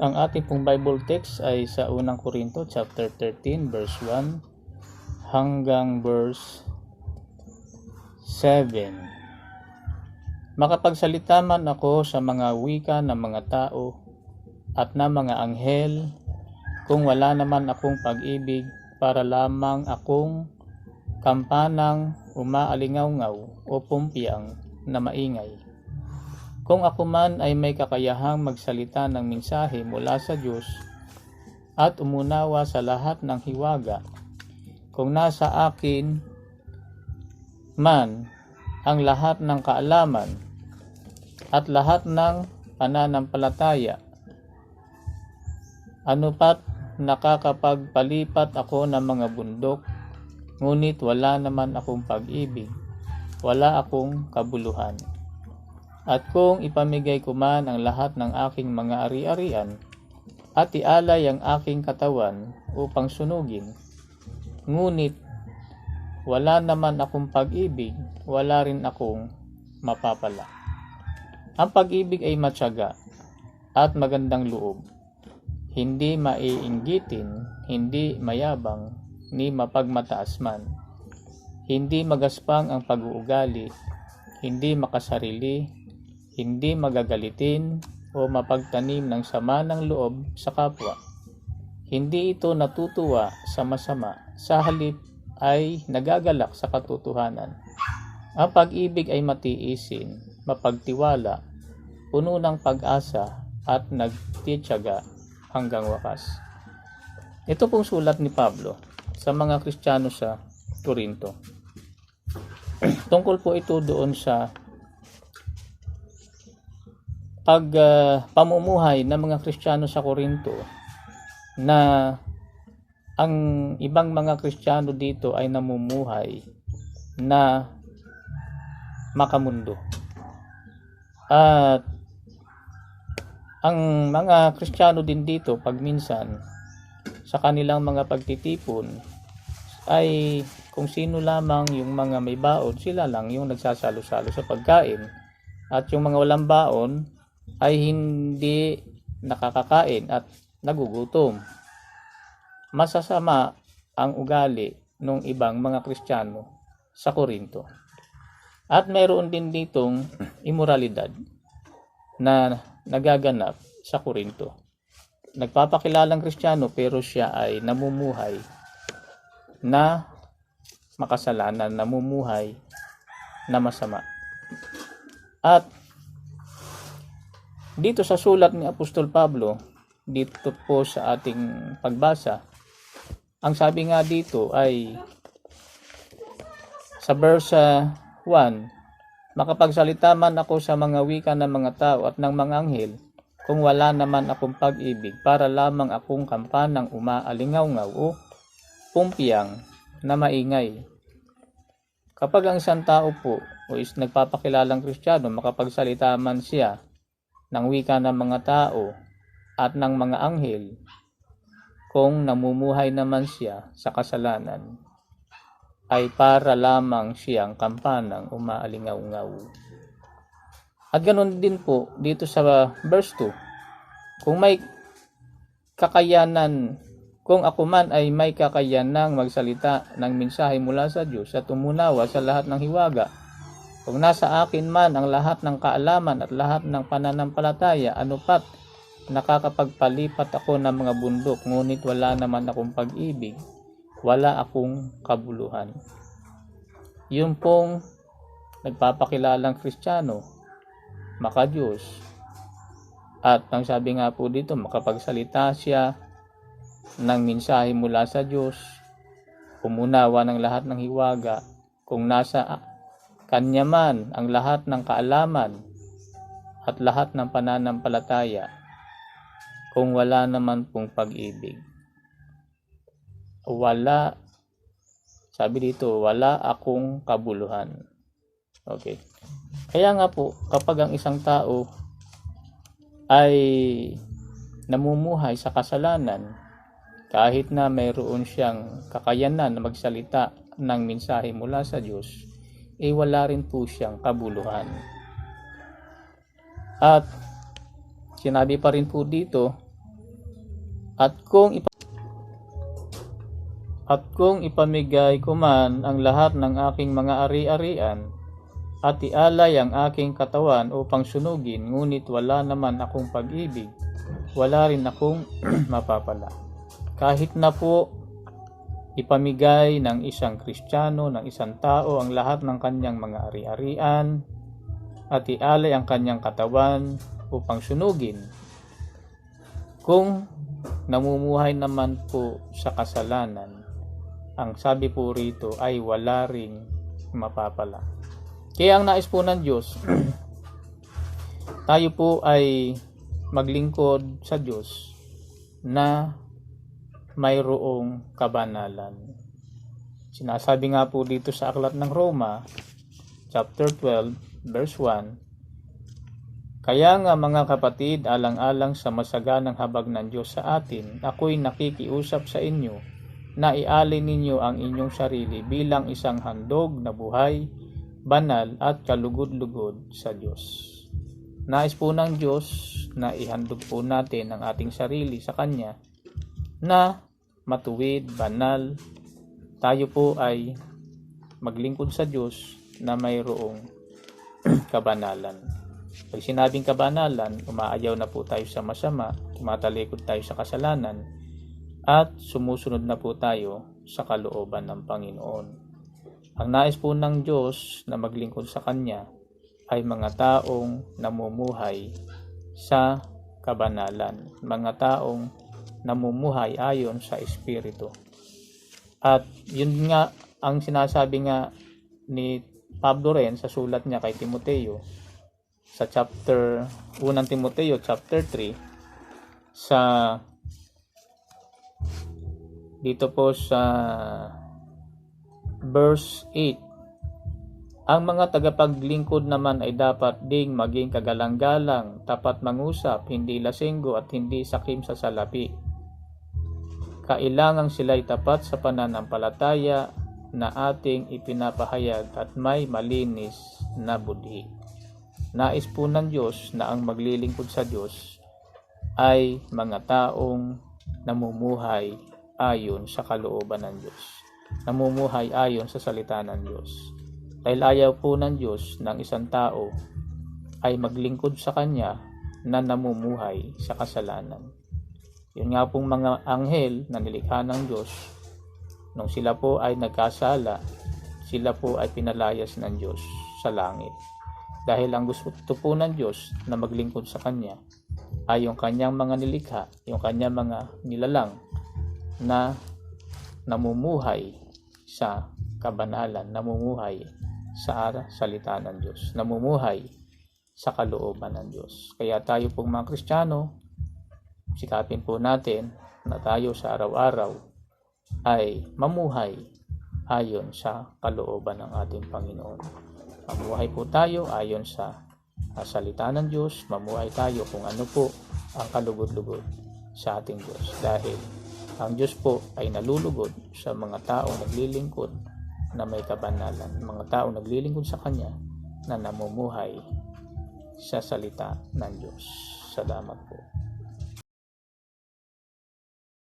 Ang ating pong Bible text ay sa unang Korinto chapter 13 verse 1 hanggang verse 7. Makapagsalita man ako sa mga wika ng mga tao at na mga anghel kung wala naman akong pag-ibig para lamang akong kampanang umaalingaw-ngaw o pumpiyang na maingay. Kung ako man ay may kakayahang magsalita ng mensahe mula sa Diyos at umunawa sa lahat ng hiwaga, kung nasa akin man ang lahat ng kaalaman at lahat ng pananampalataya, ano pat nakakapagpalipat ako ng mga bundok, ngunit wala naman akong pag-ibig, wala akong kabuluhan. At kung ipamigay ko man ang lahat ng aking mga ari-arian, at ialay ang aking katawan upang sunugin, ngunit wala naman akong pag-ibig, wala rin akong mapapala. Ang pag-ibig ay matyaga at magandang loob, hindi maiinggitin, hindi mayabang, ni mapagmataas man. Hindi magaspang ang pag-uugali, hindi makasarili, hindi magagalitin o mapagtanim ng sama ng loob sa kapwa. Hindi ito natutuwa sa masama, sa halip ay nagagalak sa katotohanan. Ang pag-ibig ay matiisin, mapagtiwala, puno ng pag-asa at nagtityaga hanggang wakas. Ito pong sulat ni Pablo sa mga Kristiyano sa Corinto. Tungkol po ito doon sa pag ah, pamumuhay ng mga Kristiyano sa Corinto na ang ibang mga Kristiyano dito ay namumuhay na makamundo. At ang mga Kristiyano din dito pag minsan sa kanilang mga pagtitipon ay kung sino lamang yung mga may baon, sila lang yung nagsasalo-salo sa pagkain. At yung mga walang baon ay hindi nakakakain at nagugutom. Masasama ang ugali ng ibang mga Kristiyano sa Korinto. At meron din ditong imoralidad na nagaganap sa Korinto. Nagpapakilalang Kristiyano pero siya ay namumuhay na makasalanan, namumuhay na masama. At dito sa sulat ni Apostol Pablo, dito po sa ating pagbasa, ang sabi nga dito ay sa verse 1, makapagsalita man ako sa mga wika ng mga tao at ng mga anghel, kung wala naman akong pag-ibig para lamang akong kampanang umaalingaw-ngaw o pumpiyang na maingay. Kapag ang isang tao po o is nagpapakilalang kristyano, makapagsalita man siya ng wika ng mga tao at ng mga anghel, kung namumuhay naman siya sa kasalanan, ay para lamang siyang kampanang umaalingaw-ngaw. At ganoon din po dito sa verse 2. Kung may kakayanan, kung ako man ay may kakayanang magsalita ng mensahe mula sa Diyos at umunawa sa lahat ng hiwaga, kung nasa akin man ang lahat ng kaalaman at lahat ng pananampalataya, ano pat nakakapagpalipat ako ng mga bundok, ngunit wala naman akong pag-ibig, wala akong kabuluhan. Yung pong nagpapakilalang kristyano, makadiyos. At ang sabi nga po dito, makapagsalita siya ng mensahe mula sa Diyos, umunawa ng lahat ng hiwaga, kung nasa kanya man ang lahat ng kaalaman at lahat ng pananampalataya, kung wala naman pong pag-ibig. Wala, sabi dito, wala akong kabuluhan. Okay. Kaya nga po, kapag ang isang tao ay namumuhay sa kasalanan, kahit na mayroon siyang kakayanan na magsalita ng mensahe mula sa Diyos, eh wala rin po siyang kabuluhan. At sinabi pa rin po dito At kung ipa- at kung ipamigay ko man ang lahat ng aking mga ari-arian at ialay ang aking katawan upang sunugin ngunit wala naman akong pag-ibig, wala rin akong mapapala. Kahit na po ipamigay ng isang Kristiyano, ng isang tao ang lahat ng kanyang mga ari-arian at ialay ang kanyang katawan upang sunugin. Kung namumuhay naman po sa kasalanan, ang sabi po rito ay wala ring mapapala. Kaya ang nais po ng Diyos, tayo po ay maglingkod sa Diyos na mayroong kabanalan. Sinasabi nga po dito sa aklat ng Roma, chapter 12, verse 1, Kaya nga mga kapatid, alang-alang sa masaganang habag ng Diyos sa atin, ako'y nakikiusap sa inyo na ialin ninyo ang inyong sarili bilang isang handog na buhay, banal at kalugod-lugod sa Diyos. Nais po ng Diyos na ihandog po natin ang ating sarili sa Kanya na matuwid, banal, tayo po ay maglingkod sa Diyos na mayroong kabanalan. Pag sinabing kabanalan, umaayaw na po tayo sa masama, tumatalikod tayo sa kasalanan, at sumusunod na po tayo sa kalooban ng Panginoon. Ang nais po ng Diyos na maglingkod sa Kanya ay mga taong namumuhay sa kabanalan, mga taong namumuhay ayon sa Espiritu. At yun nga ang sinasabi nga ni Pablo rin sa sulat niya kay Timoteo sa chapter 1 Timoteo chapter 3 sa dito po sa verse 8 ang mga tagapaglingkod naman ay dapat ding maging kagalang-galang, tapat mangusap, hindi lasinggo at hindi sakim sa salapi. Kailangang sila'y tapat sa pananampalataya na ating ipinapahayag at may malinis na budhi. Nais po ng Diyos na ang maglilingkod sa Diyos ay mga taong namumuhay ayon sa kalooban ng Diyos. Namumuhay ayon sa salita ng Diyos. Dahil ayaw po ng Diyos ng isang tao ay maglingkod sa Kanya na namumuhay sa kasalanan. Yun nga pong mga anghel na nilikha ng Diyos, nung sila po ay nagkasala, sila po ay pinalayas ng Diyos sa langit. Dahil ang gusto po ng Diyos na maglingkod sa Kanya ay yung Kanyang mga nilikha, yung Kanyang mga nilalang na namumuhay sa kabanalan, namumuhay sa salita ng Diyos, namumuhay sa kalooban ng Diyos. Kaya tayo pong mga Kristiyano, sikapin po natin na tayo sa araw-araw ay mamuhay ayon sa kalooban ng ating Panginoon. Mamuhay po tayo ayon sa salita ng Diyos, mamuhay tayo kung ano po ang kalugod-lugod sa ating Diyos. Dahil ang Diyos po ay nalulugod sa mga taong naglilingkod na may kabanalan, mga taong naglilingkod sa Kanya na namumuhay sa salita ng Diyos. Salamat po.